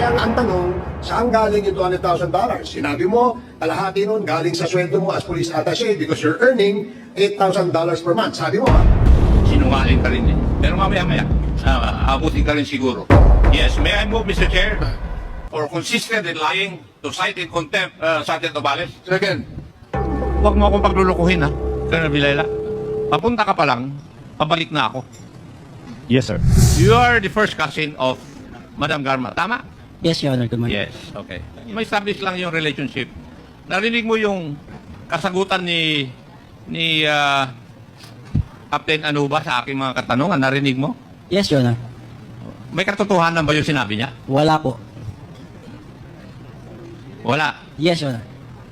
Kaya ang tanong, saan galing yung $200,000? Sinabi mo, kalahati nun galing sa sweldo mo as police attaché because you're earning $8,000 per month. Sabi mo ha? Sinungaling ka rin eh. Pero mamaya-maya, uh, abutin ka rin siguro. Yes, may I move, Mr. Chair, for consistent in lying to cite in contempt uh, Sergeant Obales? Second. Huwag mo akong paglulukuhin, ha? Colonel Vilela. Papunta ka pa lang, pabalik na ako. Yes, sir. You are the first cousin of Madam Garma. Tama? Yes, Your Honor. Good morning. Yes, okay. May establish lang yung relationship. Narinig mo yung kasagutan ni ni ah, Captain Anuba sa aking mga katanungan. Narinig mo? Yes, Your Honor. May katotohanan ba yung sinabi niya? Wala po. Wala. Yes, Your Honor.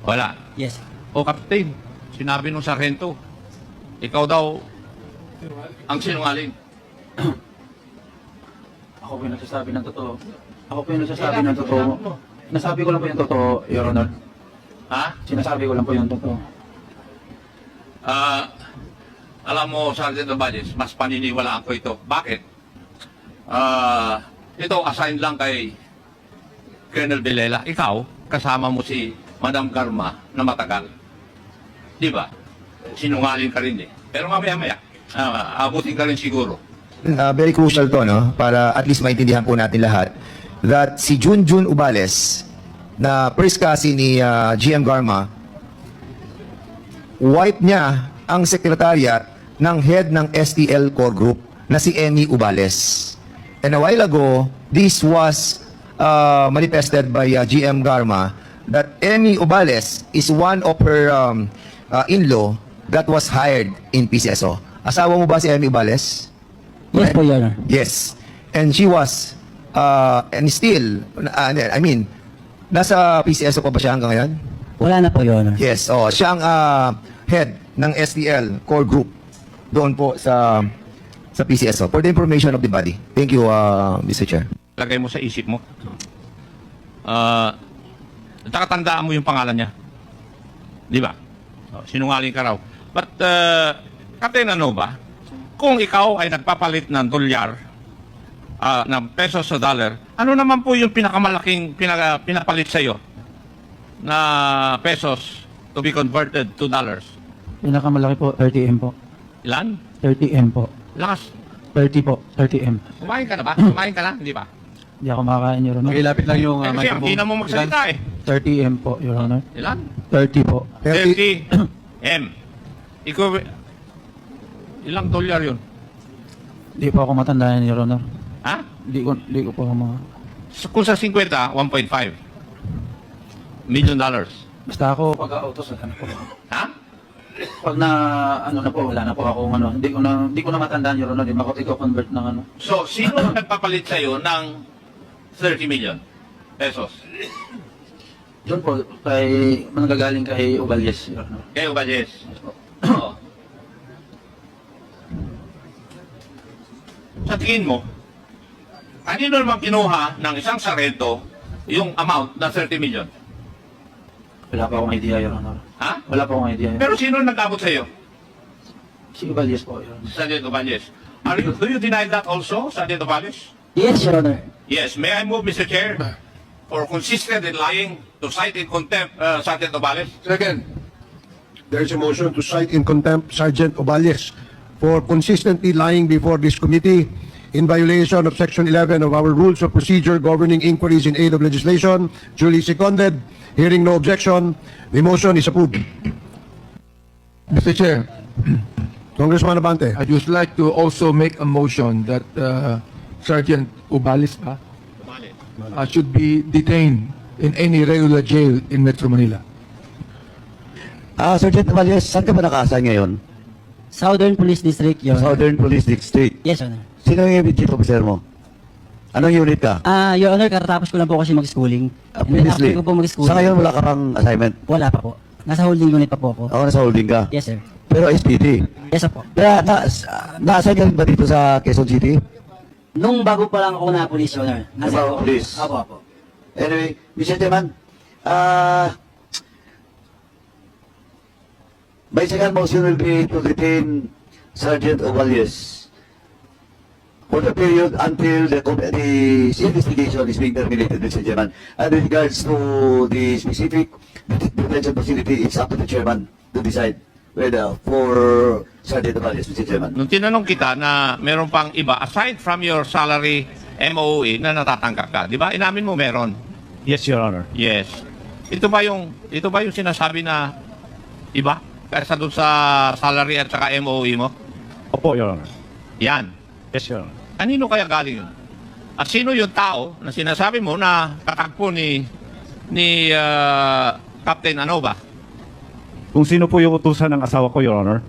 Wala. Yes. O Captain, sinabi nung sargento, ikaw daw ang sinungaling. Ako po yung nagsasabi ng totoo. Ako po yung nagsasabi ng totoo. Nasabi ko lang po yung totoo, Your Honor. Ha? Sinasabi ko lang po yung totoo. Ah, alam mo, Sergeant Obades, mas paniniwalaan ko ito. Bakit? Ah, ito assign lang kay Colonel Vilela. Ikaw, kasama mo si Madam Garma na matagal. Di ba? Sinungaling ka rin eh. Pero mamaya-maya, ah, abutin ka rin siguro. Uh, very crucial to, no? Para at least maintindihan po natin lahat that si Junjun Ubales na first cousin ni uh, GM Garma wipe niya ang sekretariat ng head ng STL core group na si Emmy Ubales. And a while ago, this was uh, manifested by uh, GM Garma that Emmy Ubales is one of her um, uh, in-law that was hired in PCSO. Asawa mo ba si Emmy Ubales? Yes po, Your Honor. Yes. And she was, uh, and still, uh, I mean, nasa PCSO pa ba siya hanggang ngayon? Wala na po, Your Honor. Yes, oh, siya ang uh, head ng STL core group doon po sa sa PCSO for the information of the body. Thank you, uh, Mr. Chair. Lagay mo sa isip mo. Uh, tandaan mo yung pangalan niya. Di ba? Oh, sinungaling ka raw. But, uh, Captain ano ba? Kung ikaw ay nagpapalit ng dolyar, ah, ng pesos sa dollar, ano naman po yung pinakamalaking pinaga, pinapalit sa iyo na pesos to be converted to dollars? Pinakamalaki po, 30M po. Ilan? 30M po. Lakas. 30 po, 30M. Kumain ka na ba? Kumain ka na? Hindi ba? Hindi ako makakain, Your Honor. Pakilapit lang yung Eh, uh, kasi ang hina mo magsalita eh. 30M po, Your Honor. Ilan? 30 po. 30 M. Ikaw, ilang dolyar yun? Hindi po ako matandaan, Your Honor. Ha? Hindi ko, hindi ko mga... Sa- Kung sa 50, 1.5 million dollars. Basta ako, pag-autos, ano po. Ha? Pag na, ano na po, wala na po ako, ano, hindi ko na, hindi ko na matandaan, Your Honor. Hindi ko ikaw convert ng ano. So, sino ang nagpapalit sa'yo ng 30 million pesos? Yun po, kay, manggagaling kay Ubalyes, Your Honor. Ba, Jess? Oo. Sa tingin mo, kanino naman kinuha ng isang sarento yung amount na 30 million? Wala pa akong idea, Your Honor. Ha? Wala pa akong idea. Pero sino nag-abot sa'yo? Si Ubalyes po, Your Honor. Sergeant Ovales. Are you, do you deny that also, Sergeant Ovales? Yes, Your Honor. Yes. May I move, Mr. Chair, for consistent in lying to cite in contempt uh, Sergeant Ovales? Second. There's a motion to cite in contempt Sergeant Oballes for consistently lying before this committee in violation of Section 11 of our Rules of Procedure governing inquiries in aid of legislation. Duly seconded. Hearing no objection, the motion is approved. Mr. Chair, Congressman Abante. I'd just like to also make a motion that uh, Sergeant Ubalis ba, uh, should be detained in any regular jail in Metro Manila. Ah, Sergeant Valdez, saan ka ba naka-assign ngayon? Southern Police District, Your Honor. Southern Police District. Yes, Your Honor. Sino yung chief officer mo? Anong unit ka? Ah, Your Honor, katatapos ko lang po kasi mag-schooling. Ah, And then previously. after ko po mag-schooling. Sa ngayon, wala ka pang assignment. Wala pa po. Nasa holding unit pa po ako. Ako nasa holding ka. Yes, sir. Pero SPD. Yes, po. Kaya, na, na-assign ka rin ba dito sa Quezon City? Nung bago pa lang ako na police, Your Honor. Nung bago police? Apo, apo. Anyway, Mr. Chairman, ah, my second motion will be to detain Sergeant Ovalyes for the period until the, the investigation is being terminated, Mr. Chairman. And with regards to the specific detention facility, it's up to the chairman to decide whether for Sergeant Abales, Mr. Chairman. Nung tinanong kita na meron pang iba, aside from your salary MOE na natatanggap ka, di ba? Inamin mo meron. Yes, Your Honor. Yes. Ito ba yung ito ba yung sinasabi na iba kaysa doon sa salary at saka MOE mo? Opo, Your Honor. Yan. Yes, Your Honor. Kanino kaya galing yun? At sino yung tao na sinasabi mo na katagpo ni ni ah, Captain ano ba? Kung sino po yung utusan ng asawa ko, Your Honor?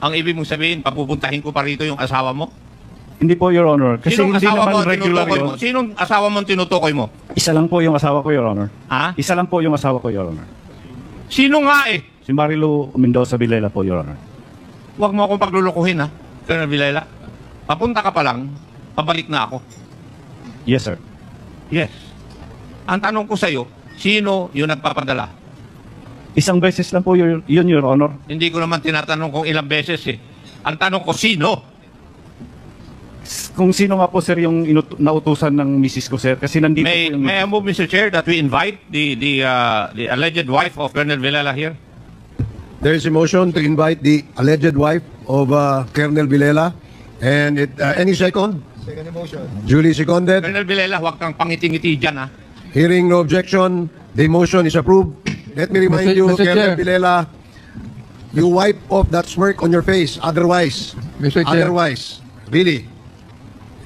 Ang ibig mong sabihin, papupuntahin ko pa rito yung asawa mo? Hindi po, Your Honor. Kasi Sinong hindi asawa naman regular tinutukoy yun. mo? Sinong asawa mo tinutukoy mo? Isa lang po yung asawa ko, Your Honor. Ha? Isa lang po yung asawa ko, Your Honor. Sino nga eh? Si Marilu Mendoza Vilela po, Your Honor. Huwag mo akong paglulukuhin ha, Colonel Vilela. Papunta ka pa lang, pabalik na ako. Yes, sir. Yes. Ang tanong ko sa'yo, sino yung nagpapadala? Isang beses lang po yun, yun, Your Honor. Hindi ko naman tinatanong kung ilang beses eh. Ang tanong ko, sino? Kung sino nga po, sir, yung inut- nautusan ng misis ko, sir. Kasi nandito May, po yung... may I move, Mr. Chair, that we invite the, the, uh, the alleged wife of Colonel Vilela here? There is a motion to invite the alleged wife of uh, Colonel Vilela. And it, uh, any second? Second motion. Duly seconded. Colonel Vilela, huwag kang pangiti-ngiti dyan ha. Hearing no objection, the motion is approved. Let me remind Mr. you, Mr. Colonel Chair. Vilela, you wipe off that smirk on your face. Otherwise, Mr. Chair. otherwise, really,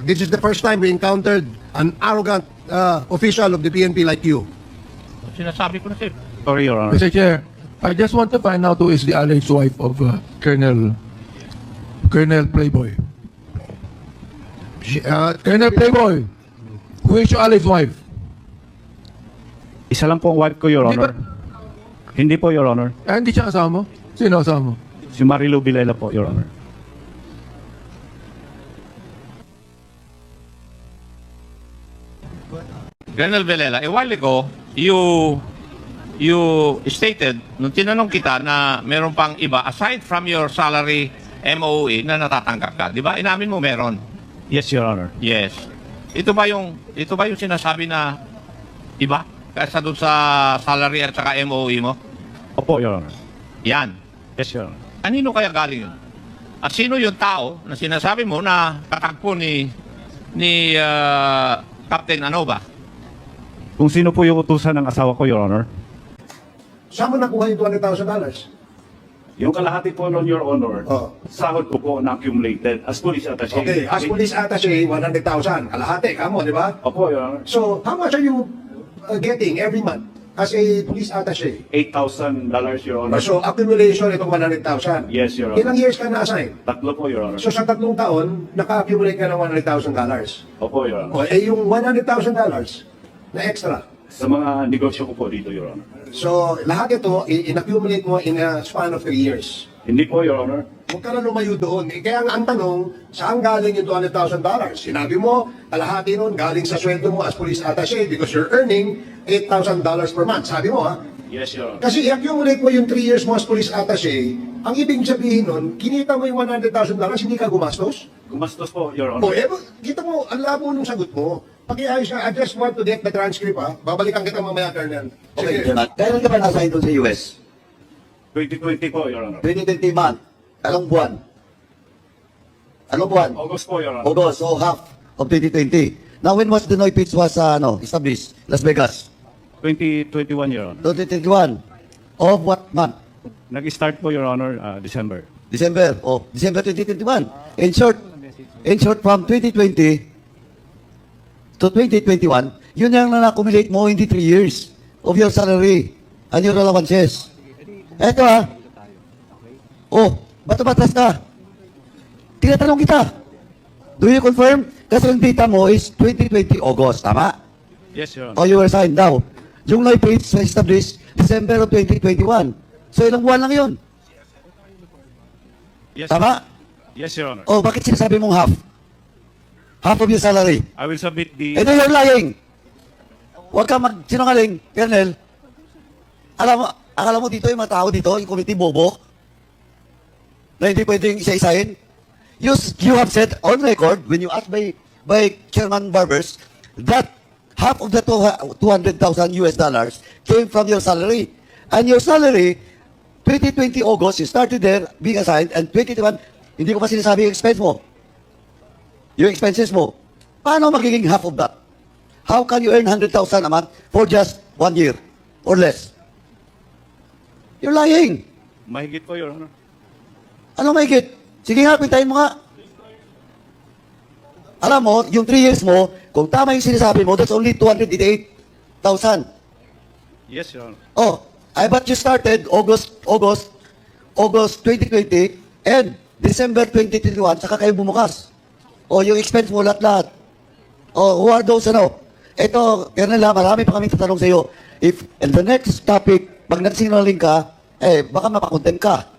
this is the first time we encountered an arrogant uh, official of the PNP like you. Sinasabi ko na sa'yo. Sorry, Your Honor. Mr. Chair, I just want to find out who is the alleged wife of uh, Colonel Colonel Playboy. She- uh, Colonel Playboy, who is your alleged wife? Isa lang po ang wife ko, Your Hindi Honor. Hindi po, Your Honor. Ah, hindi siya kasama mo? Sino kasama mo? Si Marilu Vilela po, Your Honor. Colonel Vilela, a while ago, you you stated, nung tinanong kita na meron pang iba, aside from your salary MOE na natatanggap ka, di ba? Inamin mo meron. Yes, Your Honor. Yes. Ito ba yung ito ba yung sinasabi na iba kaysa doon sa salary at saka MOE mo? Opo, Your Honor. Yan. Yes, Your Honor. Kanino kaya galing yun? At sino yung tao na sinasabi mo na katagpo ni ni ah, Captain ano ba? Kung sino po yung utusan ng asawa ko, Your Honor? Saan mo nakuha yung $200,000? Yung kalahati po nun, Your Honor, Oh. sahod ko po na accumulated as police attaché. Okay, as police attaché, 100,000. Kalahati, kamo, di ba? Opo, Your Honor. So, how much are you uh, getting every month as a police attaché? $8,000, Your Honor. So, accumulation itong 100,000. Yes, Your Honor. Ilang years ka na-assign? Tatlo po, Your Honor. So, sa tatlong taon, naka-accumulate ka ng $100,000. Opo, Your Honor. O, eh, yung $100,000 na extra. Sa mga negosyo ko po dito, Your Honor. So, lahat ito, i- in-accumulate mo in a span of 3 years. Hindi po, Your Honor. Huwag ka na lumayo doon. Eh, kaya nga ang tanong, saan galing yung $200,000? Sinabi mo, kalahati nun galing sa sweldo mo as police attaché because you're earning $8,000 per month. Sabi mo ha? Yes, Your Honor. Kasi i-accumulate mo yung 3 years mo as police attaché, ang ibig sabihin nun, kinita mo yung $100,000, hindi ka gumastos? Gumastos po, Your O, Honor. eh, kita mo, ang labo nung sagot mo. Pakiayos ka, I just want to get the transcript ha. Babalikan kita mamaya, Colonel. Okay, Sige. Kailan ka ba nasa doon sa US? 2020 po, Your Honor. 2020 month. Anong buwan? Anong buwan? August po, Your Honor. August, so half of 2020. Now, when was the Noy Pitch was uh, ano, established? Las Vegas. 2021, Your Honor. 2021. Of what month? Nag-start po, Your Honor, uh, December. December. Oh, December 2021. In short, in short, from 2020 to 2021, yun yung na-accumulate mo in the three years of your salary and your allowances. Eto ha. Oh, ba't batas ka? Tinatanong kita. Do you confirm? Kasi yung data mo is 2020 August, tama? Yes, Your Honor. you were signed now. Yung life page na established December of 2021. So ilang buwan lang yun. Yes, Tama? yes, Your Honor. Oh, bakit sinasabi mong half? Half of your salary. I will submit the... Eh, no, you're lying. Huwag ka mag-sinungaling, Colonel. Alam mo, akala mo dito yung mga tao dito, yung committee bobo, na hindi pwedeng isa-isahin? you, you have said on record, when you asked by, by Chairman Barbers, that half of the two- 200,000 US dollars came from your salary. And your salary, 2020 August, you started there being assigned, and 2021, hindi ko pa sinasabi yung expense mo. Yung expenses mo. Paano magiging half of that? How can you earn 100,000 a month for just one year or less? You're lying. Mahigit po, Your Honor. Ano may get? Sige nga, pintayin mo nga. Alam mo, yung 3 years mo, kung tama yung sinasabi mo, that's only 288,000. Yes, Your Honor. Oh, I bet you started August, August, August 2020 and December 2021, saka kayo bumukas. Oh, yung expense mo lahat-lahat. Oh, who are those, ano? Ito, Colonel, marami pa kaming tatanong sa iyo. If, in the next topic, pag nagsinungaling ka, eh, baka mapakontem ka.